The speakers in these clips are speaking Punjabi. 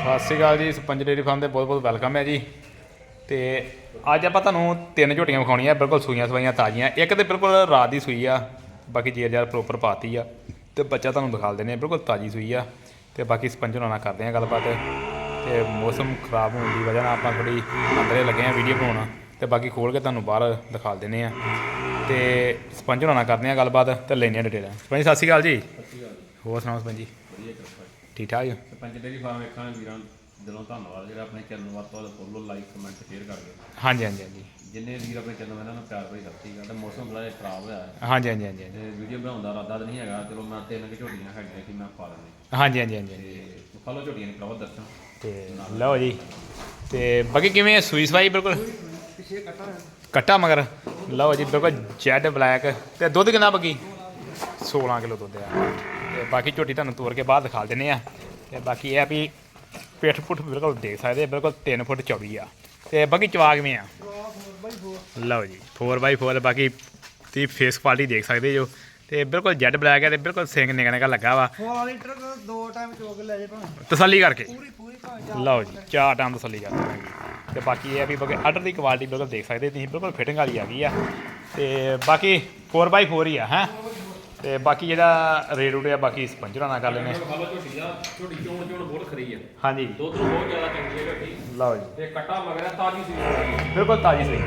ਸਤਿ ਸ਼੍ਰੀ ਅਕਾਲ ਜੀ ਸਪੰਜ ਡੇਰੀ ਫਾਰਮ ਦੇ ਬਹੁਤ ਬਹੁਤ ਵੈਲਕਮ ਹੈ ਜੀ। ਤੇ ਅੱਜ ਆਪਾਂ ਤੁਹਾਨੂੰ ਤਿੰਨ ਝੋਟੀਆਂ ਵਿਖਾਉਣੀਆਂ ਬਿਲਕੁਲ ਸੂਈਆਂ ਸਵਾਈਆਂ ਤਾਜ਼ੀਆਂ। ਇੱਕ ਤੇ ਬਿਲਕੁਲ ਰਾਤ ਦੀ ਸੂਈ ਆ ਬਾਕੀ ਜੇਰ ਜਾਰ ਪ੍ਰੋਪਰ ਪਾਤੀ ਆ। ਤੇ ਬੱਚਾ ਤੁਹਾਨੂੰ ਦਿਖਾ ਦਿੰਦੇ ਆ ਬਿਲਕੁਲ ਤਾਜ਼ੀ ਸੂਈ ਆ। ਤੇ ਬਾਕੀ ਸਪੰਜ ਨਾਲ ਕਰਦੇ ਆ ਗੱਲਬਾਤ। ਤੇ ਮੌਸਮ ਖਰਾਬ ਹੋਣ ਦੀ ਵਜ੍ਹਾ ਨਾਲ ਆਪਾਂ ਥੋੜੀ ਅੰਦਰੇ ਲੱਗੇ ਆ ਵੀਡੀਓ ਬਣਾਉਣਾ। ਤੇ ਬਾਕੀ ਖੋਲ ਕੇ ਤੁਹਾਨੂੰ ਬਾਹਰ ਦਿਖਾ ਦਿੰਦੇ ਆ ਤੇ ਸਪੰਜ ਨਾਲ ਕਰਦੇ ਆ ਗੱਲਬਾਤ ਤੇ ਲੈਣੇ ਡਿਟੇਲ ਸਪੰਜ ਸਤਿ ਸ਼੍ਰੀ ਅਕਾਲ ਜੀ। ਹੋਰ ਸੁਣਾਓ ਸਪੰਜ ਜੀ? ਵਧੀਆ ਜੀ। ਠੀਕ ਠਾਕ ਜੀ। ਸਰਪੰਚ ਡੇਰੀ ਫਾਰਮ ਵੇਖਾਂ ਵੀਰਾਂ ਦਿਲੋਂ ਧੰਨਵਾਦ ਜਿਹੜਾ ਆਪਣੇ ਚੈਨਲ ਨੂੰ ਵੱਧ ਤੋਂ ਵੱਧ ਫੋਲੋ ਲਾਈਕ ਕਮੈਂਟ ਸ਼ੇਅਰ ਕਰਦੇ ਹਾਂਜੀ ਹਾਂਜੀ ਹਾਂਜੀ। ਜਿੰਨੇ ਵੀਰ ਆਪਣੇ ਚੈਨਲ ਨੂੰ ਇਹਨਾਂ ਨੂੰ ਪਿਆਰ ਭਰੀ ਸਤਿ ਸ਼੍ਰੀ ਅਕਾਲ। ਤੇ ਮੌਸਮ ਬੜਾ ਜਿਹਾ ਖਰਾਬ ਹੋਇਆ ਹੈ। ਹਾਂਜੀ ਹਾਂਜੀ ਹਾਂਜੀ ਹਾਂਜੀ। ਤੇ ਵੀਡੀਓ ਬਣਾਉਣ ਦਾ ਇਰਾਦਾ ਤਾਂ ਨਹੀਂ ਹੈਗਾ। ਚਲੋ ਮੈਂ ਤਿੰਨ ਕਿ ਝੋਟੀਆਂ ਹੈਗੀਆਂ ਕਿ ਮੈਂ ਪਾ ਲੈਂਦੀ। ਹਾਂਜੀ ਹਾਂਜੀ ਹਾਂਜੀ ਹਾਂਜੀ। ਤੇ ਫਾਲੋ ਝੋਟੀਆਂ ਦੀ ਪ੍ਰਭਾਵ ਦਰਸ਼ਨ ਤੇ ਲਓ ਜੀ। ਤੇ ਬਾਕੀ ਕਿਵੇਂ ਹੈ ਸੂਈ ਸਵਾਈ ਬਿਲਕੁਲ? ਕੱਟਾ ਮਗਰ। ਲਓ ਜੀ ਬਿਲਕੁਲ ਜੈਡ ਬਲੈਕ। ਤੇ ਦੁੱਧ ਕਿੰਨਾ ਬੱਗੀ 16 ਕਿਲੋ ਦੁੱਧ ਆ। ਤੇ ਬਾਕੀ ਝੋਟੀ ਤੁਹਾਨੂੰ ਤੋੜ ਕੇ ਬਾਹਰ ਦਿਖਾ ਦਿੰਨੇ ਆ। ਤੇ ਬਾਕੀ ਇਹ ਆ ਵੀ ਪਿੱਠ ਪੁੱਠ ਬਿਲਕੁਲ ਦੇਖ ਸਕਦੇ ਬਿਲਕੁਲ 3 ਫੁੱਟ ਚੌੜੀ ਆ। ਤੇ ਬਾਕੀ ਚਵਾ ਕਿਵੇਂ ਆ। ਲਓ ਜੀ 4x4 ਬਾਕੀ ਤੁਸੀਂ ਫੇਸ ਕੁਆਲਿਟੀ ਦੇਖ ਸਕਦੇ ਜੋ। ਤੇ ਬਿਲਕੁਲ ਜੈਡ ਬਲੈਕ ਹੈ ਤੇ ਬਿਲਕੁਲ ਸਿੰਗ ਨਿਕਾ ਨਿਕਾ ਲੱਗਾ ਵਾ। 16 ਲੀਟਰ ਦਾ ਦੋ ਟਾਈਮ ਚੋਕ ਲੈ ਜੇ ਭਾਵੇਂ। ਤਸੱਲੀ ਕਰਕੇ। ਪੂਰੀ ਪੂਰੀ ਭਾਵੇਂ ਲਓ ਜੀ ਚਾਰ ਟਾਈਮ ਤਸੱਲੀ ਜੀ। ਤੇ ਬਾਕੀ ਇਹ ਆ ਵੀ ਬਗੇ ਆਰਡਰ ਦੀ ਕੁਆਲਿਟੀ ਬਿਲਕੁਲ ਦੇਖ ਸਕਦੇ ਤੁਸੀਂ ਬਿਲਕੁਲ ਫਿਟਿੰਗ ਵਾਲੀ ਆ ਗਈ ਆ। ਤੇ ਬਾਕੀ 4x4 ਹੀ ਆ ਹੈ। ਤੇ ਬਾਕੀ ਜਿਹੜਾ ਰੇਟ ਰੂਟ ਆ ਬਾਕੀ ਸਪੰਜਰਾਂ ਨਾਲ ਕਰ ਲੈਣੇ ਫਾਲੋ ਝੋਟੀ ਦਾ ਝੋਟੀ ਚੋਣ ਚੋਣ ਬਹੁਤ ਖਰੀ ਆ। ਹਾਂਜੀ। ਦੁੱਧ ਨੂੰ ਬਹੁਤ ਜ਼ਿਆਦਾ ਚੰਗੀ ਹੈ ਝੋਟੀ। ਲਓ ਜੀ। ਤੇ ਕੱਟਾ ਮਗਰ ਹੈ ਤਾਜੀ ਸੀ ਬਿਲਕੁਲ ਤਾਜੀ ਸਹੀ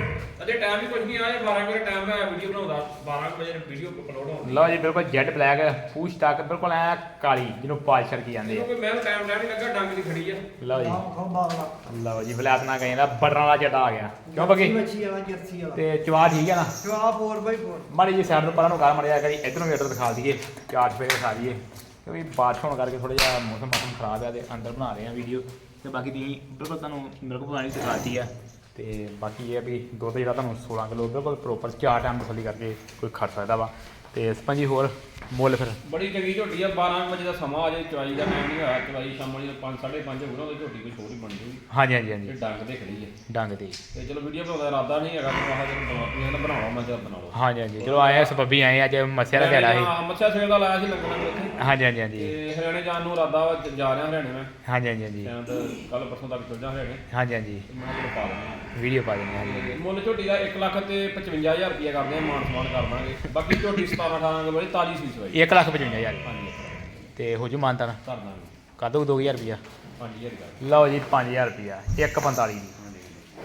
ਅਜੇ ਟਾਈਮ ਵੀ ਕੁਝ ਨਹੀਂ ਆਇਆ 12 ਵਜੇ ਟਾਈਮ ਹੈ ਵੀਡੀਓ ਬਣਾਉਂਦਾ। 12 ਵਜੇ ਵੀਡੀਓ ਅਪਲੋਡ ਹੋਣੀ ਲਓ ਜੀ ਬਿਲਕੁਲ ਜੈਡ ਬਲੈਕ ਪੂਛ ਤੱਕ ਬਿਲਕੁਲ ਐ ਕਾਲੀ ਜਿਹਨੂੰ ਪਾਲਸ਼ਰ ਕੀ ਜਾਂਦੇ ਆ। ਕਿਉਂਕਿ ਮੈਂ ਟਾਈਮ ਲੈਣ ਨਹੀਂ ਲੱਗਾ ਡੰਗ ਦੀ ਖੜੀ ਆ। ਲਓ ਜੀ। ਲਓ ਜੀ ਬਲੈਕ ਨਾ ਕਹਿੰਦਾ ਬਟਨ ਵਾਲਾ ਜੱਟਾ ਆ ਗਿਆ। ਕਿਉਂ ਬਗੀ ਮੱਛੀ ਵਾਲਾ ਜਰਸੀ ਵਾਲਾ। ਤੇ ਚਵਾ ਠੀਕ ਹੈ ਨਾ? ਜਵਾਬ 4x4 ਮਾੜੀ ਜੀ ਸਾਈਡ ਨੂੰ ਪਰਾਂ ਨੂੰ ਕਰ ਮੜਿਆ ਕਰੀ ਇਧਰ ਨੂੰ ਵੀ ਇੱਧਰ ਦਿਖਾ ਦਈਏ, ਚਾਰ ਫੇਰੇ ਦਿਖਾ ਦਈਏ, ਕਿਉਂਕਿ ਬਾਰਿਸ਼ ਹੋਣ ਕਰਕੇ ਥੋੜਾ ਜਿਹਾ ਮੌਸਮ ਮੌਸਮ ਖਰਾਬ ਹੈ ਤੇ ਅੰਦਰ ਬਣਾ ਰਹੇ ਆ ਵੀਡੀਓ ਤੇ ਬਾਕੀ ਤੁਸੀਂ ਬਿਲਕੁਲ ਤੁਹਾਨੂੰ ਮਿਲਕ ਬਣਾਣੀ ਦਿਖਾਤੀ ਆ। ਤੇ ਬਾਕੀ ਇਹ ਆ ਵੀ ਦੁੱਧ ਜਿਹੜਾ ਤੁਹਾਨੂੰ 16 ਕਿਲੋ ਬਿਲਕੁਲ ਪ੍ਰੋਪਰ ਚਾਰ ਟਾਈਮ ਤਸੱਲੀ ਕਰਕੇ ਕੋਈ ਖੜ ਸਕਦਾ ਵਾ। ਤੇ ਸਪੰਜੀ ਹੋਰ? ਮੁੱਲ ਫਿਰ। ਬੜੀ ਚੰਗੀ ਝੋਟੀ ਆ 12 ਵਜੇ ਦਾ ਸਮਾਂ ਆ ਜੇ ਚਵਾਈ ਦਾ ਟਾਈਮ ਨਹੀਂ ਹੋਇਆ ਚਵਾਈ ਸ਼ਾਮਾਂ 5 5:30 ਹੋਣਾ ਉਹਦੀ ਝੋਟੀ ਕੋਈ ਹੋਰ ਹੀ ਬਣ ਜੂਗੀ। ਹਾਂਜੀ ਹਾਂਜੀ ਹਾਂਜੀ। ਇਹ ਡੰਗ ਦੇ ਖੜੀ ਹੈ ਡੰਗ ਦੀ ਤੇ ਚਲੋ ਵੀਡੀਓ ਬਣਾਉਣ ਦਾ ਇਰਾਦਾ ਨਹੀਂ ਹੈਗਾ ਤੇ ਆਹ ਜਦੋਂ ਬਣਾ ਤੁਸੀਂ ਬਣਾਉਣਾ ਮੈਂ ਜਦ ਬਣਾ ਲਓ ਹਾਂਜੀ ਹਾਂਜੀ। ਚਲੋ ਆਏ ਆ ਸਬੱਬੀ ਆਏ ਆ, ਅੱਜ ਮੱਸਿਆ ਦਾ ਦਿਹਾੜਾ ਸੀ। ਮੱਛਾ ਸੇਲ ਦਾ ਲਾਇਆ ਸੀ ਲੱਗਣਾ ਉੱਥੇ ਹਾਂਜੀ ਹਾਂਜੀ ਹਾਂਜੀ। ਤੇ ਹਰਿਆਣੇ ਜਾਣ ਨੂੰ ਇਰਾਦਾ ਵਾ, ਜ- ਜਾ ਰਿਹਾ ਹਰਿਆਣੇ ਮੈਂ। ਹਾਂਜੀ ਹਾਂਜੀ ਹਾਂਜੀ। ਸ਼ਾਇਦ ਕੱਲ ਪਰਸੋਂ ਤੱਕ ਚੱਲ ਜਾ ਹਰਿਆਣੇ। ਹਾਂਜੀ ਹਾਂਜੀ। ਤੇ ਮੈਂ ਕਿਹਾ ਪਾ ਲੈਣਾ ਵੀਡੀਓ ਪਾ ਦਿੰਦੇ ਹਾਂ ਹਾਂਜੀ ਤੇ ਮੁੱਲ ਝੋਟੀ ਦਾ 1 ਲੱਖ ਤੇ 55000 ਰੁਪਏ ਕਰਦੇ ਆ ਮਾਨ ਸਮਾਨ ਕਰ ਦਾਂਗੇ ਬਾਕੀ ਝੋਟੀ 17 18 ਕੇ ਬੜੀ ਤਾਜੀ ਸੀ ਸਵਾਈ। 1 ਲੱਖ 55000 ਹਾਂਜੀ ਤੇ ਹੋ ਜੂ ਮਾਨਤਾਨ। ਕਰ ਦਾਂਗੇ। ਕਰ ਦੋ 2000 ਰੁਪਿਆ 5000 ਕਰ ਲਓ ਜੀ 5000 ਰੁਪਿਆ 145 ਦੀ।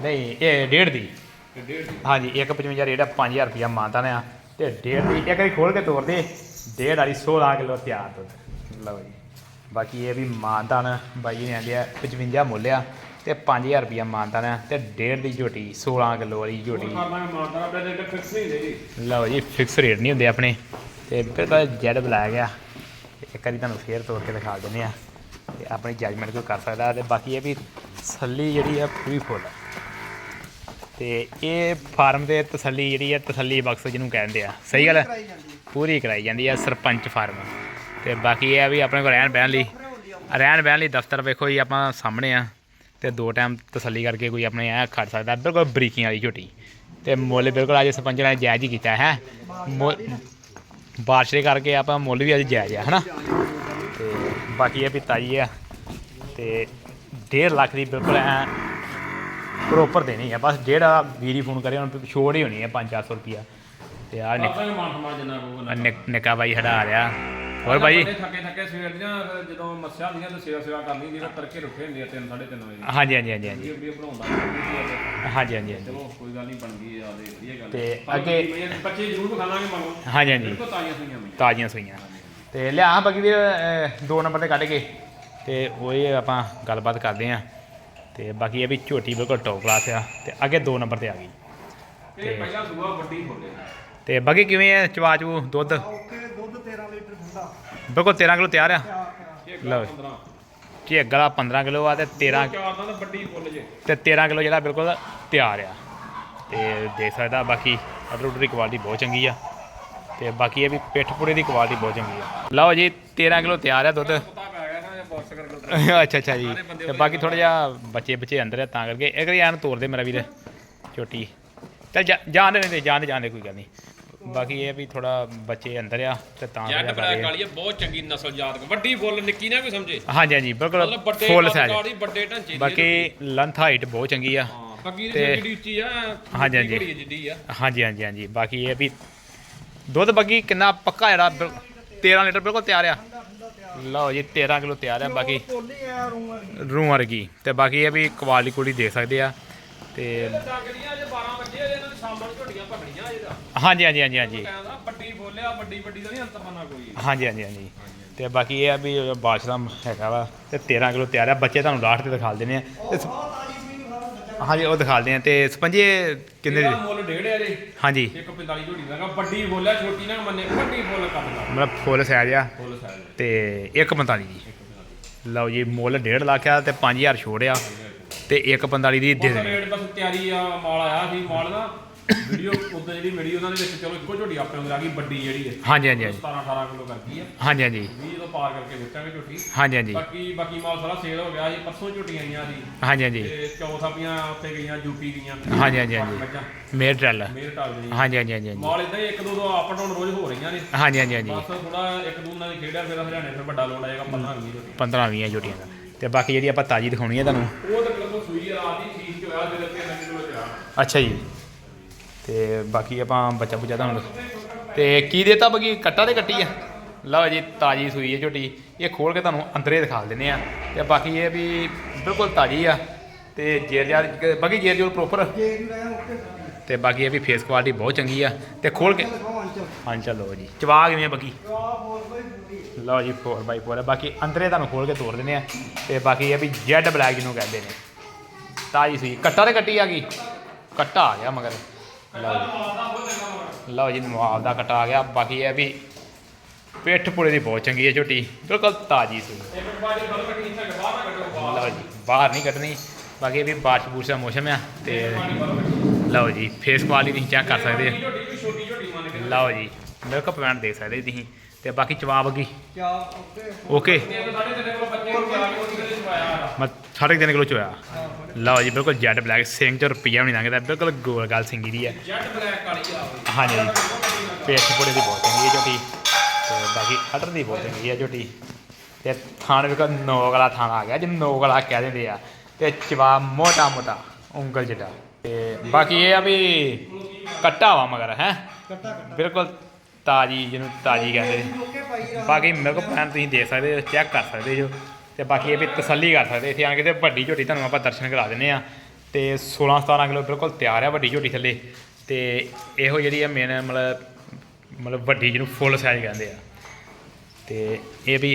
ਨਹੀਂ ਇਹ ਡੇਢ ਦੀ। ਤੇ ਡੇਢ ਦੀ। ਹਾਂਜੀ 155 ਰੇਟ ਆ 5000 ਰੁਪਿਆ ਮਾਨਤਾਨ ਆ। ਤੇ ਡੇਢ ਦੀ ਇੱਕ ਵਾਰੀ ਖੋਲ ਕੇ ਤੋੜ ਦੇ। ਡੇਢ ਵਾਲੀ 16 ਕਿਲੋ ਤਿਆਰ ਦੁੱਧ। ਲਓ ਜੀ। ਬਾਕੀ ਇਹ ਵੀ ਮਾਨਤਾਨ ਬਾਈ ਨੇ ਆਂਦੇ ਆ 55 ਮੁੱਲ ਆ। ਤੇ 5000 ਰੁਪਿਆ ਮਾਨਤਾਨ ਆ ਤੇ ਡੇਢ ਦੀ ਝੋਟੀ 16 ਕਿਲੋ ਵਾਲੀ ਝੋਟੀ। ਲਓ ਜੀ ਫਿਕਸ ਰੇਟ ਨਹੀਂ ਹੁੰਦੇ ਆਪਣੇ। ਤੇ ਬਿਲਕੁਲ ਜੈਡ ਬਲੈਕ ਆ ਤੇ ਇੱਕ ਵਾਰੀ ਤੁਹਾਨੂੰ ਫੇਰ ਤੋੜ ਕੇ ਦਿਖਾ ਦਿੰਦੇ ਆ ਤੇ ਆਪਣੀ ਜੱਜਮੈਂਟ ਕੋਈ ਕਰ ਸਕਦਾ ਤੇ ਬਾਕੀ ਇਹ ਵੀ ਤਸੱਲੀ ਜਿਹੜੀ ਆ ਪੂਰੀ ਫੁੱਲ। ਤੇ ਇਹ ਫਾਰਮ ਦੇ ਤਸੱਲੀ ਜਿਹੜੀ ਆ ਤਸੱਲੀ ਬਕਸ ਜਿਹਨੂੰ ਕਹਿੰਦੇ ਆ। ਸਹੀ ਗੱਲ ਹੈ ਕਰਾਈ ਜਾਂਦੀ ਹੈ ਪੂਰੀ ਕਰਾਈ ਜਾਂਦੀ ਆ ਸਰਪੰਚ ਫਾਰਮ ਤੇ ਬਾਕੀ ਇਹ ਆ ਵੀ ਆਪਣੇ ਕੋਲ ਰਹਿਣ ਬਹਿਣ ਲਈ। ਫਿਰ ਰਹਿਣ ਬਹਿਣ ਲਈ ਦਫ਼ਤਰ ਵੇਖੋ ਜੀ ਆਪਾਂ ਸਾਹਮਣੇ ਆ। ਤੇ ਦੋ ਟਾਈਮ ਤਸੱਲੀ ਕਰਕੇ ਕੋਈ ਆਪਣੇ ਐ ਖੜ ਸਕਦਾ ਬਿਲਕੁਲ ਬਰੀਕੀਆਂ ਵਾਲੀ ਝੋਟੀ। ਤੇ ਮੁੱਲ ਬਿਲਕੁਲ ਅੱਜ ਸਰਪੰਚ ਨੇ ਜਾਇਜ਼ ਹੀ ਕੀਤਾ ਹੈ। ਬਾਰਿਸ਼ ਦੇ ਕਰਕੇ ਆਪਾਂ ਮੁੱਲ ਵੀ ਅੱਜ ਜਾਇਜ਼ ਆ ਹਨਾ? ਤੇ ਬਾਕੀ ਇਹ ਵੀ ਤਾਜੀ ਆ ਤੇ 1.5 ਲੱਖ ਦੀ ਬਿਲਕੁਲ ਐ ਪ੍ਰੋਪਰ ਦੇਣੀ ਆ। ਬਸ ਜਿਹੜਾ ਵੀਰੀ ਫੋਨ ਕਰੇ ਉਹਨੂੰ ਛੋੜ ਹੀ ਹੋਣੀ ਆ 5-400 ਰੁਪਿਆ ਤੇ ਆ ਨਿੱਕਾ ਬਾਈ ਹਟਾ ਰਿਹਾ। ਹੋਰ ਬਾਈ? ਥੱਕੇ ਥੱਕੇ ਸਵੇਰ ਦੀਆਂ ਫਿਰ ਜਦੋਂ ਮੱਸਿਆ ਦੀਆਂ ਤੇ ਸੇਵਾ ਸੇਵਾ ਕਰਨੀ ਦੀ ਫਿਰ ਤੜਕੇ ਰੁੱਠੇ ਹੁੰਦੇ ਆ 3 3:30 ਵਜੇ। ਹਾਂਜੀ ਹਾਂਜੀ ਹਾਂਜੀ ਹਾਂਜੀ। ਵੀਡੀਓ ਬਣਾਉਂਦਾ ਹਾਂਜੀ ਹਾਂਜੀ ਹਾਂਜੀ। ਚਲੋ ਕੋਈ ਗੱਲ ਨਹੀਂ ਬਣ ਗਈ ਆ ਦੇ ਵਧੀਆ ਗੱਲ। ਤੇ ਅੱਗੇ- ਬੱਚੇ ਜ਼ਰੂਰ ਵਿਖਾਵਾਂਗੇ ਮੰਗੋ ਹਾਂਜੀ ਹਾਂਜੀ। ਬਿਲਕੁਲ ਤਾਜ਼ੀਆਂ ਸੁਈਆਂ ਮੈਂ ਤਾਜ਼ੀਆਂ ਸੂਈਆਂ। ਤੇ ਲਿਆ ਬਾਕੀ ਵੀਰ ਦੋ ਨੰਬਰ ਤੇ ਕੱਢ ਕੇ। ਤੇ ਉਹ ਇਹ ਆਪਾਂ ਗੱਲਬਾਤ ਕਰਦੇ ਆਂ। ਤੇ ਬਾਕੀ ਇਹ ਵੀ ਝੋਟੀ ਬਿਲਕੁਲ ਟੌਪ ਕਲਾਸ ਆ। ਤੇ ਅੱਗੇ ਦੋ ਨੰਬਰ ਤੇ ਆ ਗਈ। ਤੇ ਪਹਿਲਾਂ ਸੁਬਾ ਵੱਡੀ ਖੋਲੇ ਤੇ ਬਾਕੀ ਕਿਵੇਂ ਆ ਚਵਾਚੂ ਦੁੱਧ? ਓਕੇ ਦੁੱਧ 13 ਲੀਟਰ ਠੰਡਾ ਬਿਲਕੁਲ 13 ਕਿਲੋ ਤਿਆਰ ਆ। ਲਓ। 15 ਝੇਗ ਵਾਲਾ 15 ਕਿਲੋ ਆ ਤੇ 13 ਚਾਰ ਨਾਲ ਤਾਂ ਵੱਡੀ ਫੁੱਲ ਜੇ। ਤੇ 13 ਕਿਲੋ ਜਿਹੜਾ ਬਿਲਕੁਲ ਤਿਆਰ ਆ। ਤੇ ਦੇਖ ਸਕਦਾ ਬਾਕੀ ਅਡਰ ਉਡਰ ਦੀ ਕੁਆਲਿਟੀ ਬਹੁਤ ਚੰਗੀ ਆ। ਤੇ ਬਾਕੀ ਇਹ ਵੀ ਪਿੱਠ ਪੂੜੇ ਦੀ ਕੁਆਲਿਟੀ ਬਹੁਤ ਚੰਗੀ ਆ। ਲਓ ਜੀ 13 ਕਿਲੋ ਤਿਆਰ ਆ ਦੁੱਧ। ਪਤਾ ਪੈ ਗਿਆ ਨਾ ਇਹ ਬਾਕਸ ਕਰਕੇ ਅੱਛਾ ਅੱਛਾ ਜੀ। ਤੇ ਬਾਕੀ ਥੋੜਾ ਜਿਹਾ ਬੱਚੇ ਬੱਚੇ ਅੰਦਰ ਆ ਤਾਂ ਕਰਕੇ। ਇੱਕ ਵਾਰੀ ਐਨ ਤੋੜ ਦੇ ਮੇਰਾ ਵੀਰ। ਛੋਟੀ ਚੱਲ ਜਾ- ਜਾਣ ਦੇ ਨਹੀਂ ਜਾਣ ਦੇ ਜਾਣ ਦੇ ਕੋਈ ਗੱਲ ਨਹੀਂ। ਬਾਕੀ ਇਹ ਵੀ ਥੋੜਾ ਬੱਚੇ ਅੰਦਰ ਆ ਤੇ ਤਾਂ ਥੋੜ੍ਹਾ ਬਲੈਕ ਵਾਲੀ ਬਹੁਤ ਚੰਗੀ ਨਸਲ ਜਾਤ ਵੱਡੀ ਫੁੱਲ ਨਿੱਕੀ ਨਾ ਕੋਈ ਸਮਝੇ? ਹਾਂਜੀ ਹਾਂਜੀ ਬਿਲਕੁਲ ਫੁੱਲ ਸਾਈਜ਼ ਵੱਡੇ ਢਾਂਚੇ ਦੀ ਬਾਕੀ ਲੈਂਥ ਹਾਈਟ ਬਹੁਤ ਚੰਗੀ ਆ। ਹਾਂ ਪੱਕੀ ਦੀ ਤੇ- ਜਿਹੜੀ ਉੱਚੀ ਆ ਹਾਂਜੀ, ਹਾਂਜੀ। ਘੋੜੀ ਜਿੱਡੀ ਆ। ਹਾਂਜੀ ਹਾਂਜੀ ਹਾਂਜੀ। ਬਾਕੀ ਇਹ ਵੀ ਦੁੱਧ ਬਾਕੀ ਕਿੰਨਾ ਪੱਕਾ ਜਿਹੜਾ ਬਿਲ- 13 ਲੀਟਰ ਬਿਲਕੁਲ ਤਿਆਰ ਆ। ਲਓ ਜੀ 13 ਕਿਲੋ ਤਿਆਰ ਆ ਬਾਕੀ ਰੂਹ ਵਰਗੀ। ਤੇ ਬਾਕੀ ਇਹ ਵੀ ਕੁਆਲਿਟੀ ਕੁੜੀ ਦੇਖ ਸਕਦੇ ਆ। ਤੇ ਡੰਗਦੀਆਂ ਜੇ 12 ਵਜੇ ਇਹਨਾਂ ਦੀ ਸ਼ਾਮਾਂ ਨੂੰ ਝੋਟੀਆਂ ਭੱਗਣੀਆਂ ਇਹਦਾ ਹਾਂਜੀ ਹਾਂਜੀ ਹਾਂਜੀ ਹਾਂਜੀ। ਕਹਿੰਦਾ ਵੱਡੀ ਬੋਲਿਆ ਵੱਡੀ ਵੱਡੀ ਦਾ ਨਹੀਂ ਅੰਤਰ ਬਣਾ ਕੋਈ। ਹਾਂਜੀ ਹਾਂਜੀ ਹਾਂਜੀ। ਤੇ ਬਾਕੀ ਇਹ ਆ ਵੀ ਦਾ ਹੈਗਾ ਵਾ ਤੇ 13 ਕਿਲੋ ਤਿਆਰ ਆ ਬੱਚੇ ਤੁਹਾਨੂੰ ਲਾਸਟ ਤੇ ਦਿਖਾ ਦਿੰਦੇ ਆ। ਤੇ ਸ- ਹਾਂਜੀ ਉਹ ਦਿਖਾ ਦਿੰਦੇ ਆ। ਤੇ ਸਪੰਜੇ ਕਿੰਨੇ ਇਹਦਾ ਦੀ? ਮੁੱਲ ਡੇਢ ਆ ਜੀ। ਹਾਂਜੀ। ਇੱਕ 45 ਝੋਟੀ ਦਾ ਹੈਗਾ। ਵੱਡੀ ਬੋਲਿਆ ਛੋਟੀ ਨਾ ਮੰਨੇ ਵੱਡੀ ਬੋਲ ਕੱਟਦਾ ਮਤਲਬ ਫੁੱਲ ਸਾਈਜ਼ ਆ। ਫੁੱਲ ਸਾਈਜ਼ ਤੇ 145 ਜੀ। ਲਓ ਜੀ ਮੁੱਲ 1.5 ਲੱਖ ਆ ਤੇ 5000 ਛੋੜ ਆ। ਤੇ 145 ਦੀ ਦੇ ਦੇਣੀ ਰੇਟ ਬਸ ਤਿਆਰੀ ਆ ਮਾਲ ਆਇਆ ਸੀ ਮਾਲ ਦਾ। ਵੀਡੀਓ ਉਦੋਂ ਜਿਹੜੀ ਵੀਡੀਓ ਉਹਨਾਂ ਦੇ ਵਿੱਚ ਚਲੋ ਇੱਕੋ ਝੋਟੀ ਆਪਣੇ ਅੰਦਰ ਆ ਗਈ ਵੱਡੀ ਜਿਹੜੀ ਹੈ ਹਾਂਜੀ ਹਾਂਜੀ ਹਾਂਜੀ। 17 18 ਕਿਲੋ ਕਰਦੀ ਆ। ਹਾਂਜੀ ਹਾਂਜੀ। 20 ਤੋਂ ਪਾਰ ਕਰਕੇ ਵੇਚਾਂਗੇ ਝੋਟੀ। ਹਾਂਜੀ ਹਾਂਜੀ। ਬਾਕੀ ਬਾਕੀ ਮਾਲ ਸਾਰਾ ਸੇਲ ਹੋ ਗਿਆ ਜੀ ਪਰਸੋਂ ਝੋਟੀਆਂ ਆਈਆਂ ਸੀ ਹਾਂਜੀ ਹਾਂਜੀ। ਤੇ ਚੌਥਾ ਪੀਆਂ ਉੱਥੇ ਗਈਆਂ ਯੂਪੀ ਗਈਆਂ ਹਾਂਜੀ, ਹਾਂਜੀ, ਹਾਂਜੀ। ਮੇਰ ਟਰੈਲ। ਮੇਰ ਟਾਲ ਜੀ। ਹਾਂਜੀ ਹਾਂਜੀ ਹਾਂਜੀ ਮਾਲ ਇਦਾਂ ਹੀ ਇੱਕ ਦੋ ਦੋ ਅਪ ਡਾਊਨ ਰੋਜ਼ ਹੋ ਰਹੀਆਂ ਨੇ। ਹਾਂਜੀ ਹਾਂਜੀ ਹਾਂਜੀ। ਬਸ ਥੋੜਾ ਇੱਕ ਦੋ ਨਾਲ ਖੇਡਿਆ ਫਿਰ ਹਰਿਆਣੇ ਫਿਰ ਵੱਡਾ ਲੋਡ ਆਏਗਾ 15 20 ਝੋਟੀ 15 20 ਜੋਟੀਆਂ ਦਾ। ਤੇ ਬਾਕੀ ਜਿਹੜੀ ਆਪਾਂ ਤਾਜੀ ਦਿਖਾਉਣੀ ਹੈ ਤੁਹਾਨੂੰ। ਉਹ ਤਾਂ ਕਿਲੋ ਸੂਈ ਆ ਰਾਤ ਦੀ ਠੀਕ ਹੋਇਆ ਜਿਹੜੇ ਤੇ ਨਵੇਂ ਕਿਲੋ ਆ ਅੱਛਾ ਜੀ। ਤੇ ਬਾਕੀ ਆਪਾਂ ਬੱਚਾ ਬੁੱਚਾ ਤੁਹਾਨੂੰ ਤੇ ਕੀ ਦੇਤਾ ਬਗੀ ਕੱਟਾ ਤੇ ਕੱਟੀ ਆ? ਲਓ ਜੀ ਤਾਜੀ ਸੂਈ ਹੈ ਝੋਟੀ ਇਹ ਖੋਲ ਕੇ ਤੁਹਾਨੂੰ ਅੰਦਰੇ ਦਿਖਾ ਦਿੰਦੇ ਆ। ਤੇ ਬਾਕੀ ਇਹ ਵੀ ਬਿਲਕੁਲ ਤਾਜੀ ਆ। ਤੇ ਜੇਰ ਜਾਰ ਬਾਕੀ ਜੇਰ ਜੋਰ ਪ੍ਰੋਪਰ ਜੇ ਤੇ ਬਾਕੀ ਇਹ ਵੀ ਫੇਸ ਕੁਆਲਿਟੀ ਬਹੁਤ ਚੰਗੀ ਆ। ਤੇ ਖੋਲ ਕੇ ਦਿਖਾਓ ਅੰਚ ਹਾਂ ਚਲੋ ਜੀ। ਚਵਾ ਕਿਵੇਂ ਬਗੀ ਆ 4 ਬਾਈ 40 ਲਓ ਜੀ 4x4 ਹੈ ਬਾਕੀ ਅੰਦਰੇ ਤੁਹਾਨੂੰ ਖੋਲ ਕੇ ਤੋੜ ਦਿੰਦੇ ਆ। ਤੇ ਬਾਕੀ ਇਹ ਵੀ ਜੈਡ ਬਲੈਕ ਜਿਹਨੂੰ ਕਹਿੰਦੇ ਨੇ। ਤਾਜੀ ਸੂਈ ਕੱਟਾ ਤੇ ਕੱਟੀ ਆ ਗਈ? ਕੱਟਾ ਆ ਗਿਆ ਮਗਰ। ਲਓ ਜੀ। ਲਓ ਜੀ ਨਵਾਬ ਦਾ ਕੱਟਾ ਆ ਗਿਆ। ਬਾਕੀ ਇਹ ਵੀ ਪਿੱਠ ਪੁੜੇ ਦੀ ਬਹੁਤ ਚੰਗੀ ਹੈ ਝੋਟੀ। ਬਿਲਕੁਲ ਤਾਜੀ ਸੂਈ ਲਓ ਜੀ, ਬਾਹਰ ਨਹੀਂ ਕੱਢਣੀ ਬਾਕੀ ਇਹ ਵੀ ਬਾਰਿਸ਼ ਬੂਰਸ਼ ਦਾ ਮੌਸਮ ਆ। ਤੇ ਲਓ ਜੀ ਫੇਸ ਕੁਆਲਿਟੀ ਤੁਸੀਂ ਚੈੱਕ ਕਰ ਸਕਦੇ ਛੋਟੀ ਮੰਨ ਕੇ ਲਓ ਜੀ ਮਿਲਕ ਪੁਆਇੰਟ ਦੇਖ ਸਕਦੇ ਤੁਸੀਂ। ਤੇ ਬਾਕੀ ਚਵਾਬ ਅੱਗੀ ਕਿਆ ਓਕੇ। ਓਕੇ। ਸਾਡੇ ਤੇਰੇ ਕੋਲ ਬੱਚੇ ਨੂੰ ਪਿਆ ਕੇ ਉਹਦੇ ਵਿੱਚ ਪਾਇਆ ਮੈਂ ਸਾਢੇ ਕੁ ਤਿੰਨ ਕਿਲੋ ਚ ਹੋਇਆ ਲਓ ਜੀ ਬਿਲਕੁਲ ਜੈਡ ਬਲੈਕ ਸਿੰਘ ਚ ਰੁਪਈਆ ਵੀ ਨਹੀਂ ਲੰਘਦਾ ਬਿਲਕੁਲ ਗੋਲ ਗੱਲ ਸਿੰਗੀ ਦੀ ਹੈ ਜੈਟ ਬਲੈਕ ਆ ਹਾਂਜੀ। ਪੇਟ ਪੁੜੇ ਦੀ ਬਹੁਤ ਚੰਗੀ ਹੈ ਝੋਟੀ। ਤੇ ਬਾਕੀ ਅਟਰ ਦੀ ਬਹੁਤ ਚੰਗੀ ਹੈ ਝੋਟੀ। ਤੇ ਥਾਣ ਵੀ ਕੋ ਨੋਕ ਵਾਲਾ ਥਾਣ ਆ ਗਿਆ ਜਿਹਨੂੰ ਨੋਕ ਵਾਲਾ ਕਹਿ ਦਿੰਦੇ ਆ। ਤੇ ਚਵਾ ਮੋਟਾ ਮੋਟਾ ਉਂਗਲ ਜਿਹਾ ਤੇ ਬਾਕੀ ਇਹ ਆ ਵੀ ਕੱਟਾ ਵਾ ਮਗਰ ਹੈ? ਕੱਟਾ ਕੱਟਾ। ਬਿਲਕੁਲ ਤਾਜੀ ਜਿਹਨੂੰ ਤਾਜੀ ਕਹਿੰਦੇ ਨੇ। ਬਾਕੀ ਮਿਲਕ ਪੈਨ ਤੁਸੀਂ ਦੇਖ ਸਕਦੇ ਹੋ ਚੈੱਕ ਕਰ ਸਕਦੇ ਹੋ ਤੇ ਬਾਕੀ ਇਹ ਵੀ ਤਸੱਲੀ ਕਰ ਸਕਦੇ। ਇੱਥੇ ਆਣ ਕੇ ਤੇ ਵੱਡੀ ਝੋਟੀ ਤੁਹਾਨੂੰ ਆਪਾਂ ਦਰਸ਼ਨ ਕਰਾ ਦਿੰਨੇ ਆ ਤੇ 16 17 ਕਿਲੋ ਬਿਲਕੁਲ ਤਿਆਰ ਆ ਵੱਡੀ ਝੋਟੀ ਥੱਲੇ। ਤੇ ਇਹੋ ਜਿਹੜੀ ਆ ਮੇਨ ਮਤਲਬ ਮਤਲਬ ਵੱਡੀ ਜਿਹਨੂੰ ਫੁੱਲ ਸਾਈਜ਼ ਕਹਿੰਦੇ ਆ। ਤੇ ਇਹ ਵੀ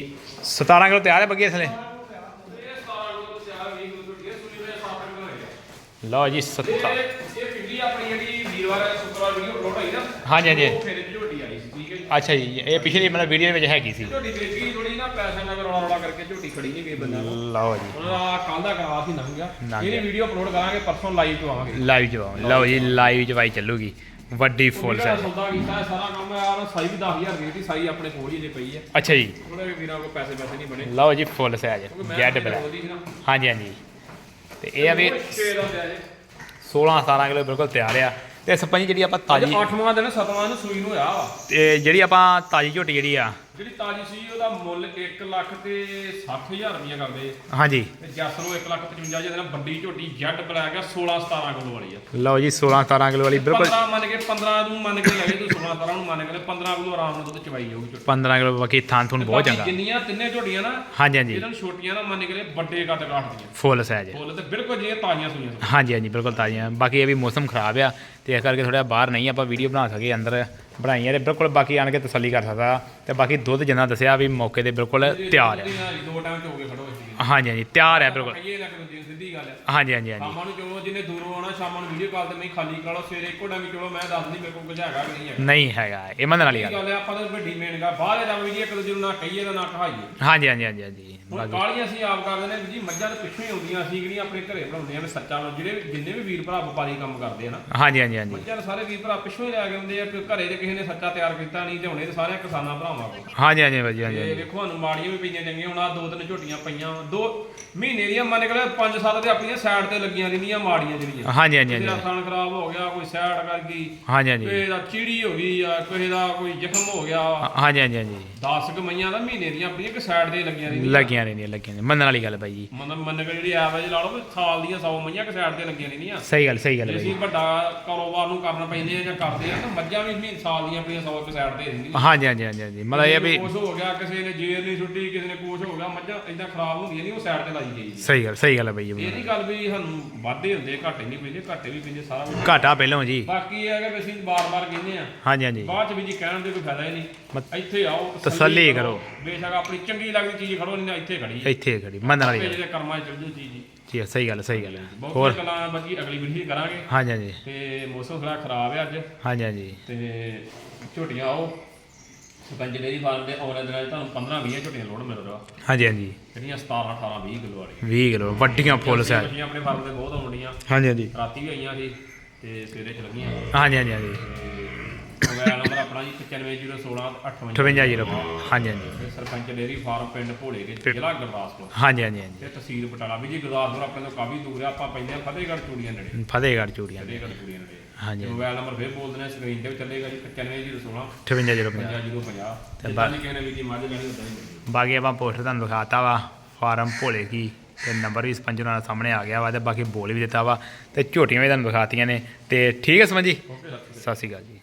17 ਕਿਲੋ ਤਿਆਰ ਹੈ ਬੱਗੇ ਥੱਲੇ ਲਓ ਜੀ 17 ਇਹ ਇਹ ਪਿਛਲੀ ਆਪਣੀ ਜਿਹੜੀ ਵੀਰਵਾਰ ਸ਼ੁੱਕਰਵਾਰ ਵੀਡੀਓ ਅਪਲੋਡ ਹੋਈ ਨਾ ਹਾਂਜੀ ਹਾਂਜੀ ਉਹ ਫਿਰ ਝੋਟੀ ਆਈ ਸੀ ਠੀਕ ਹੈ ਜੀ ਅੱਛਾ ਜੀ ਇਹ ਪਿਛਲੀ ਮਤਲਬ ਵੀਡੀਓ ਦੇ ਵਿੱਚ ਹੈਗੀ ਸੀ ਝੋਟੀ ਵੇਚੀ ਥੋੜੀ ਨਾ ਪੈਸੇ ਨਾਲ ਰੌਲਾ ਰੌਲਾ ਕਰਕੇ ਝੋਟੀ ਖੜੀ ਨਹੀਂ ਗਈ ਬੰਦਾ ਨੂੰ ਲਓ ਜੀ। ਉਹਦਾ ਕੱਲ ਦਾ ਕਰਾ ਸੀ ਲੰਘ ਗਿਆ। ਲੰਘ ਇਹਦੀ ਗਿਆ। ਵੀਡੀਓ ਅਪਲੋਡ ਕਰਾਂਗੇ ਪਰਸੋਂ ਲਾਈਵ ਤੋਂ ਆਵਾਂਗੇ। ਲਾਈਵ ਜਵਾਬ ਲਓ ਜੀ ਲਾਈਵ ਜਵਾਈ ਚੱਲੂਗੀ। ਵੱਡੀ ਫੁੱਲ ਸਾਈਜ਼ ਸਾਈਜ਼ ਸੌਦਾ ਕੀਤਾ ਹੈ, ਸਾਰਾ ਕੰਮ ਯਾਰ ਸਾਈ ਵੀ 10000 ਰੇਟ ਹੀ ਸਾਈ ਆਪਣੇ ਕੋਲ ਹੀ ਜੇ ਪਈ ਹੈ। ਅੱਛਾ ਜੀ। ਥੋੜੇ ਵੀਰਾਂ ਕੋਲ ਪੈਸੇ ਪੈਸੇ ਨਹੀਂ ਬਣੇ। ਲਓ ਜੀ ਫੁੱਲ ਸਾਈਜ਼ ਕਿਉਂਕਿ ਮੈਂ ਜੈਡ ਜਿਹੜੀ ਬਲੈਕ ਬੋਲਦੀ ਸੀ ਨਾ, ਹਾਂਜੀ ਹਾਂਜੀ। ਤੇ ਇਹ ਆ ਵੀ ਉਹ ਛੇ ਦਾ ਪਿਆ ਜੇ 16 17 ਕਿਲੋ ਬਿਲਕੁਲ ਤਿਆਰ ਆ। ਤੇ ਸਪੰਜੀ ਜਿਹੜੀ ਆਪਾਂ ਤਾਜੀ 8ਵਾਂ ਦਿਨ 7ਵਾਂ ਨੂੰ ਸੂਈ ਨੂੰ ਵਾ। ਤੇ ਜਿਹੜੀ ਆਪਾਂ ਤਾਜੀ ਝੋਟੀ ਜਿਹੜੀ ਆ ਜਿਹੜੀ ਤਾਜੀ ਸੀ ਉਹਦਾ ਮੁੱਲ 1 ਲੱਖ ਤੇ 60000 ਰੁਪਈਆ ਕਰਦੇ। ਹਾਂਜੀ। ਤੇ ਜੱਸ ਨੂੰ 1 ਲੱਖ 55000 ਦੇ ਨਾਲ ਵੱਡੀ ਝੋਟੀ ਜੈਡ ਬਲੈਕ ਆ 16 17 ਕਿਲੋ ਵਾਲੀ ਆ। ਲਓ ਜੀ 16 17 ਕਿਲੋ ਵਾਲੀ ਬਿਲਕੁਲ। 15 ਮੰਨ ਕੇ 15 ਨੂੰ ਮੰਨ ਕੇ ਲਗੇ ਤੂੰ 16 17 ਨੂੰ ਮੰਨ ਕੇ ਲੈ, 15 ਕਿਲੋ ਆਰਾਮ ਨਾਲ ਦੁੱਧ ਚਵਾਈ ਜਾਊਗੀ ਝੋਟੀ। 15 ਕਿਲੋ ਬਾਕੀ ਥਾਂ ਥੁਣ ਬਹੁਤ ਚੰਗਾ। ਜਿੰਨੀਆਂ ਤਿੰਨੇ ਝੋਟੀਆਂ ਨਾ ਹਾਂਜੀ ਹਾਂਜੀ। ਇਹਨਾਂ ਨੂੰ ਛੋਟੀਆਂ ਨਾ ਮੰਨ ਕੇ ਲੈ, ਵੱਡੇ ਕੱਦ ਕਾਟਦੀਆਂ ਫੁੱਲ ਸਾਈਜ਼ ਫੁੱਲ ਤੇ ਬਿਲਕੁਲ ਜਿਹੀਆਂ ਤਾਜ਼ੀਆਂ ਸੂਈਆਂ। ਹਾਂਜੀ ਹਾਂਜੀ ਬਿਲਕੁਲ ਤਾਜ਼ੀਆਂ। ਬਾਕੀ ਇਹ ਵੀ ਮੌਸਮ ਖਰਾਬ ਆ ਤੇ ਇਸ ਕਰਕੇ ਥੋੜਾ ਬਾਹਰ ਨਹੀਂ ਆਪਾਂ ਵੀਡੀਓ ਬਣਾ ਸਕੇ ਅੰਦਰ ਬਣਾਈਆਂ ਤੇ ਬਿਲਕੁਲ ਬਾਕੀ ਆਣ ਕੇ ਤਸੱਲੀ ਕਰ ਸਕਦਾ ਤੇ ਬਾਕੀ ਦੁੱਧ ਜਿੰਨਾ ਦੱਸਿਆ ਵੀ ਮੌਕੇ ਤੇ ਬਿਲਕੁਲ ਤਿਆਰ ਆ। ਦੋ ਟਾਈਮ ਚ ਖੜੋ ਹਾਂਜੀ ਹਾਂਜੀ ਤਿਆਰ ਹੈ ਬਿਲਕੁਲ। ਕਹੀਏ ਨਾ ਕਿ ਸਿੱਧੀ ਗੱਲ ਹੈ। ਹਾਂਜੀ ਹਾਂਜੀ ਹਾਂਜੀ। ਸ਼ਾਮਾਂ ਨੂੰ ਚਲੋ ਜਿਹਨੇ ਦੂਰੋਂ ਆਉਣਾ ਸ਼ਾਮਾਂ ਨੂੰ ਵੀਡੀਓ ਕਾਲ ਤੇ ਨਹੀਂ ਖਾਲੀ ਕਰਾ ਲਓ ਸਵੇਰੇ ਇੱਕੋ ਟਾਈਮ ਚਲੋ ਮੈਂ ਦੱਸ ਨਹੀਂ ਮੇਰੇ ਕੋਲ ਕੁਝ ਹੈਗਾ ਕਿ ਨਹੀਂ ਹੈਗਾ। ਨਹੀਂ ਹੈਗਾ ਇਹ ਮੰਨਣ ਵਾਲੀ ਗੱਲ ਗੱਲ ਹੈ ਆਪਾਂ ਤਾਂ ਵੱਡੀ ਮੇਨ ਗਾ ਬਾਹਰ ਦਾ ਵੀਡੀਓ ਇੱਕ ਦੂਜੇ ਨੂੰ ਨਾ ਕਹੀਏ ਤਾਂ ਨਾ ਕਹਾਈਏ ਹਾਂਜੀ ਹਾਂਜੀ ਹਾਂਜੀ ਹਾਂਜੀ ਹੁਣ ਬਾਕੀ ਕਾਲੀਆਂ ਅਸੀਂ ਆਪ ਕਰਦੇ ਨੇ ਜੀ ਮੱਝਾਂ ਦੇ ਪਿੱਛੋਂ ਹੀ ਆਉਂਦੀਆਂ ਅਸੀਂ ਕਿਹੜੀਆਂ ਆਪਣੇ ਘਰੇ ਬਣਾਉਂਦੇ ਆ ਵੀ ਸੱਚਾ ਲੋ ਜਿਹੜੇ ਜਿੰਨੇ ਵੀ ਵੀਰ ਭਰਾ ਵਪਾਰੀ ਕੰਮ ਕਰਦੇ ਆ ਨਾ ਹਾਂਜੀ ਹਾਂਜੀ ਹਾਂਜੀ। ਮੱਝਾਂ ਦੇ ਸਾਰੇ ਵੀਰ ਭਰਾ ਪਿੱਛੋਂ ਹੀ ਲੈ ਕੇ ਆਉਂਦੇ ਆ ਕਿ ਘਰੇ ਦੇ ਕਿਸੇ ਨੇ ਸੱਚਾ ਤਿਆਰ ਕੀਤਾ ਨਹੀਂ ਤੇ ਹੁਣੇ ਤੇ ਸਾਰੇ ਕਿਸਾਨਾਂ ਭਰਾਵਾਂ ਕੋਲ। ਹਾਂਜੀ ਹਾਂਜੀ ਭਾਜੀ ਹਾਂਜੀ ਤੇ। ਵੇਖੋ ਸਾਨੂੰ ਮਾੜੀਆਂ ਵੀ ਪਈਆਂ ਚੰਗੀਆਂ ਹੁਣ ਆ ਦੋ ਤਿੰਨ ਝੋਟੀਆਂ ਪਈਆਂ ਦੋ ਮਹੀਨੇ ਦੀਆਂ ਮੰਨ ਕੇ ਪੰਜ ਸੱਤ ਤੇ ਆਪਣੀਆਂ ਸਾਈਡ ਤੇ ਲੱਗੀਆਂ ਰਹਿੰਦੀਆਂ ਮਾੜੀਆਂ ਜਿਹੜੀਆਂ। ਹਾਂਜੀ ਹਾਂਜੀ ਹਾਂਜੀ। ਥਣ ਖਰਾਬ ਹੋ ਗਿਆ ਕੋਈ ਸਾਈਡ ਕਰ ਗਈ ਹਾਂਜੀ ਹਾਂਜੀ। ਕਿਸੇ ਦਾ ਚੀੜੀ ਹੋ ਗਈ ਆ ਕਿਸੇ ਦਾ ਕੋਈ ਜ਼ਖਮ ਹੋ ਗਿਆ। ਹਾਂਜੀ ਹਾਂਜੀ ਹਾਂਜੀ। 10 ਕੁ ਮਈਆਂ ਦਾ ਮਹੀਨੇ ਦੀਆਂ ਆਪਣੀਆਂ ਇੱਕ ਸਾਈਡ ਤੇ ਲੱਗੀਆਂ ਰਹਿੰਦੀਆਂ। ਲੱਗੀਆਂ ਰਹਿੰਦੀਆਂ ਲੱਗੀਆਂ। ਮੰਨਣ ਵਾਲੀ ਗੱਲ ਭਾਈ ਜੀ। ਮਤਲਬ ਮੰਨ ਕੇ ਜਿਹੜੀ ਐਵਰੇਜ ਲਾ ਲਓ ਸਾਲ ਦੀਆਂ 100 ਮਈਆਂ ਇੱਕ ਸਾਈਡ ਤੇ ਲੱਗੀਆਂ ਰਹਿੰਦੀਆਂ। ਸਹੀ ਗੱਲ ਸਹੀ ਗੱਲ ਜੇ ਭਾਈ ਅਸੀਂ ਵੱਡਾ ਕਾਰੋਬਾਰ ਨੂੰ ਕਰਨਾ ਪੈਂਦੇ ਆ ਜਾਂ ਕਰਦੇ ਆ ਤਾਂ ਮੱਝਾਂ ਵੀ ਮਹੀਨੇ ਸਾਲ ਦੀਆਂ ਆਪਣੀਆਂ 100 ਇੱਕ ਸਾਈਡ ਤੇ ਰਹਿੰਦੀਆਂ। ਹਾਂਜੀ ਹਾਂਜੀ ਹਾਂਜੀ ਹਾਂਜੀ। ਮਤਲਬ ਇਹ ਵੀ ਕੁਛ ਹੋ ਗਿਆ ਕਿਸੇ ਨੇ ਜੇਰ ਨਹੀਂ ਛੁੱਟੀ ਕਿਸੇ ਨੇ ਕੁਛ ਹੋ ਗਿਆ ਮੱਝਾਂ ਇਦਾਂ ਖਰਾਬ ਹੁੰਦੀਆਂ। ਨਹੀਂ ਉਹ ਸਾਈਡ ਤੇ ਲਾਈ ਗਈ ਸਹੀ ਗੱਲ ਸਹੀ ਗੱਲ ਹੈ ਜੀ। ਇਹ ਨਹੀਂ ਗੱਲ ਵੀ ਸਾਨੂੰ ਵਾਧੇ ਹੁੰਦੇ ਘਾਟੇ ਨਹੀਂ ਪੈਂਦੇ ਘਾਟੇ ਵੀ ਪੈਂਦੇ ਸਾਰਾ ਕੁਝ ਘਾਟਾ ਪਹਿਲੋਂ ਜੀ। ਬਾਕੀ ਇਹ ਹੈ ਕਿ ਅਸੀਂ ਬਾਰ-ਬਾਰ ਕਹਿੰਦੇ ਆ ਹਾਂਜੀ ਹਾਂਜੀ। ਬਾਅਦ ਚ ਵੀ ਜੀ ਕਹਿਣ ਦੇ ਕੋਈ ਫਾਇਦਾ ਹੀ ਨਹੀਂ। ਇੱਥੇ ਆਓ ਤਸੱਲੀ ਕਰੋ। ਬੇਸ਼ੱਕ ਆਪਣੀ ਚੰਗੀ ਲੱਗਦੀ ਚੀਜ਼ ਖੜੋ ਨਹੀਂ ਤਾਂ ਇੱਥੇ ਖੜੀ ਇੱਥੇ ਖੜੀ ਮੰਨਣ ਵਾਲੀ ਗੱਲ। ਜਿਹੜੇ ਕਰਮਾਂ 'ਚ ਚੱਲ ਜੂ ਚੀਜ਼ ਜੀ। ਜੀ ਸਹੀ ਗੱਲ ਸਹੀ ਗੱਲ ਹੈ। ਬਹੁਤ ਹੋਰ? ਗੱਲਾਂ ਬਾਕੀ ਅਗਲੀ ਵੀਡੀਓ ਕਰਾਂਗੇ। ਹਾਂਜੀ ਹਾਂਜੀ। ਤੇ ਮੌਸਮ ਥੋੜਾ ਖਰਾਬ ਹੈ ਅੱਜ। ਹਾਂਜੀ ਹਾਂਜੀ। ਤੇ ਝੋਟੀਆਂ ਆਓ। ਸਰਪੰਚ ਡੇਰੀ ਫਾਰਮ ਦੇ ਆਉਣ ਦਿਨਾਂ 'ਚ ਤੁਹਾਨੂੰ 15 20 ਝੋਟੀਆਂ ਲੋਡ ਮਿਲ ਰਿਹਾ ਹਾਂਜੀ ਹਾਂਜੀ। ਜਿਹੜੀਆਂ 17 18 20 ਕਿਲੋ ਵਾਲੀਆਂ। 20 ਕਿਲੋ ਵੱਡੀਆਂ ਫੁੱਲ ਸਾਈਜ਼ ਆਪਣੇ ਫਾਰਮ ਤੇ ਬਹੁਤ ਆਉਂਦੀਆਂ ਹਾਂਜੀ ਹਾਂਜੀ। ਰਾਤੀ ਵੀ ਆਈਆਂ ਸੀ ਤੇ ਸਵੇਰੇ ਚਲ ਗਈਆਂ। ਹਾਂਜੀ ਹਾਂਜੀ ਹਾਂਜੀ। ਮੋਬਾਈਲ ਨੰਬਰ ਆਪਣਾ ਜੀ 95016 58 58 ਰੁਪਏ ਹਾਂਜੀ ਹਾਂਜੀ। ਸਰਪੰਚ ਡੇਰੀ ਫਾਰਮ ਪਿੰਡ ਭੋਲੇ ਕੇ ਜ਼ਿਲ੍ਹਾ ਗੁਰਦਾਸਪੁਰ। ਹਾਂਜੀ ਹਾਂਜੀ ਹਾਂਜੀ। ਤੇ ਤਹਿਸੀਲ ਵੀ ਜੀ ਗੁਰਦਾਸਪੁਰ ਆਪਣੇ ਤੋਂ ਕਾਫੀ ਦੂਰ ਆ। ਆਪਾਂ ਪੈਂਦੇ ਆ ਫਤਿਹਗੜ੍ਹ ਚੂੜੀਆਂ ਨੇੜੇ। ਫਤਿਹਗੜ੍ਹ ਚੂੜੀਆਂ ਦੇ ਫਤਿਹਗੜ੍ਹ ਚੂੜੀਆਂ ਨੇੜੇ। ਹਾਂਜੀ ਮੋਬਾਈਲ ਨੰਬਰ ਫਿਰ ਬੋਲ ਦਿੰਦੇ ਸਕਰੀਨ ਤੇ ਵੀ ਚੱਲੇਗਾ ਜੀ 95016 58 ਰੁਪਏ 5050 ਤੇ ਜਿੱਦਾਂ ਦੀ ਕਿਸੇ ਨੇ ਵੀ ਜੀ ਮੱਝ ਲੈਣੀ ਉਦਾਂ ਹੀ ਮਿਲੇਗੀ ਬਾਕੀ ਆਪਾਂ ਪੋਸਟਰ ਤੁਹਾਨੂੰ ਦਿਖਾਤਾ ਵਾ ਫਾਰਮ ਭੋਲੇ ਕੀ ਤੇ ਨੰਬਰ ਵੀ ਸਰਪੰਚ ਨਾਲ ਸਾਹਮਣੇ ਆ ਗਿਆ ਵਾ ਤੇ ਬਾਕੀ ਬੋਲ ਵੀ ਦਿੱਤਾ ਵਾ ਤੇ ਝੋਟੀਆਂ ਵੀ ਤੁਹਾਨੂੰ ਦਿਖਾਤੀਆਂ ਨੇ। ਤੇ ਠੀਕ ਹੈ ਸਮਝ ਸਤਿ ਸ਼੍ਰੀ ਅਕਾਲ ਜੀ।